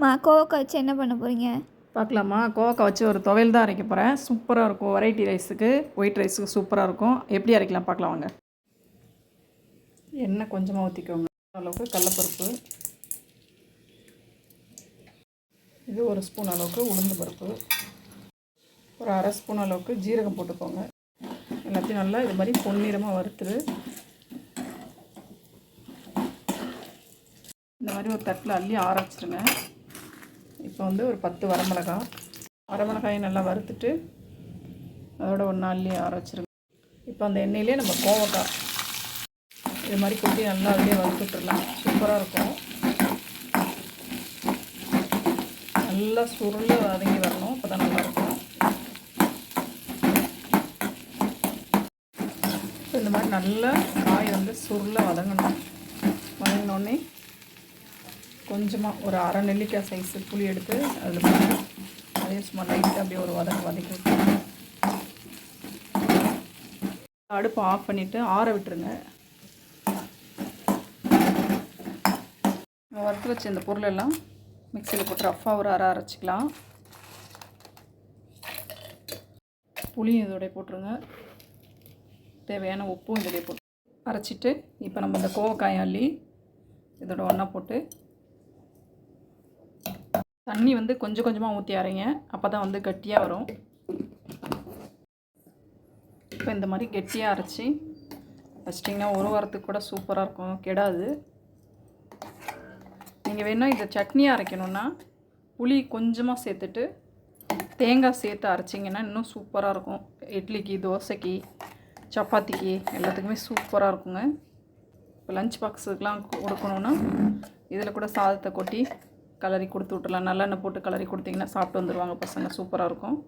மா கோவக்காய் வச்சு என்ன பண்ண போகிறீங்க பார்க்கலாமா? கோவக்காய் வச்சு ஒரு துவையல் தான் அரைக்க போகிறேன் சூப்பராக இருக்கும். வெரைட்டி ரைஸுக்கு ஒயிட் ரைஸுக்கு சூப்பராக இருக்கும். எப்படி அரைக்கலாம்? பார்க்கலாம் வாங்க. எண்ணெய் கொஞ்சமாக ஊற்றிக்கோங்க அளவுக்கு கடலப்பருப்பு. இது ஒரு ஸ்பூன் அளவுக்கு உளுந்து பருப்பு. ஒரு அரை ஸ்பூன் அளவுக்கு ஜீரகம் போட்டுக்கோங்க. எல்லாத்தையும் நல்லா இது மாதிரி பொன்னிறமாக வறுத்துரு இந்த மாதிரி ஒரு தட்டில் அள்ளி ஆற இப்போ வந்து ஒரு பத்து வரமிளகாய். வரமிளகாயை நல்லா வறுத்துட்டு அதோட ஒன்றா அள்ளி ஆற வச்சுருங்க. இப்போ அந்த எண்ணெயிலே நம்ம கோவக்காய். இது மாதிரி கொட்டி நல்லா அதிலே வறுத்துட்ருலாம் சூப்பராக இருக்கும். நல்லா சுருள வதங்கி வரணும். அப்போ தான் நல்லாயிருக்கும் இந்த மாதிரி நல்லா காய் வந்து சுருள வதங்கணும். வதங்கினோடனே கொஞ்சமாக ஒரு அரை நெல்லிக்காய் சைஸு புளி எடுத்து அதில் போட்டு சும்மா லைட்டாக அப்படியே ஒரு வதக்கு வதக்கி அடுப்பு அடுப்பை ஆஃப் பண்ணிவிட்டு ஆற விட்டுருங்க. நம்ம வறுத்து வச்ச இந்த பொருளெல்லாம் மிக்சியில் போட்டு ரஃப்பாக ஒரு அரை அரைச்சிக்கலாம். புளியும் இதோடைய போட்டுருங்க. தேவையான உப்பும் இதோடைய போட்டு அரைச்சிட்டு இப்போ நம்ம இந்த கோவக்காய் அள்ளி இதோட ஒன்றா போட்டு தண்ணி வந்து கொஞ்சம் கொஞ்சமாக ஊற்றி அரைங்க. அப்போ தான் வந்து கட்டியாக வரும். இப்போ இந்த மாதிரி கெட்டியாக அரைச்சி வச்சிட்டிங்கன்னா ஒரு வாரத்துக்கு கூட சூப்பராக இருக்கும். கெடாது. நீங்கள் வேணால் இதை சட்னியாக அரைக்கணுன்னா புளி கொஞ்சமாக சேர்த்துட்டு தேங்காய் சேர்த்து அரைச்சிங்கன்னா இன்னும் சூப்பராக இருக்கும். இட்லிக்கு தோசைக்கு சப்பாத்திக்கு எல்லாத்துக்குமே சூப்பராக இருக்குங்க. இப்போ லஞ்ச் பாக்ஸுக்கெலாம் கொடுக்கணுன்னா இதில் கூட சாதத்தை கொட்டி கலரி கொடுத்து விட்டுலாம் நல்லெண்ணெய் போட்டு கலரி கொடுத்தீங்கன்னா சாப்பிட்டு வந்துடுவாங்க பசங்க. சூப்பராக இருக்கும்.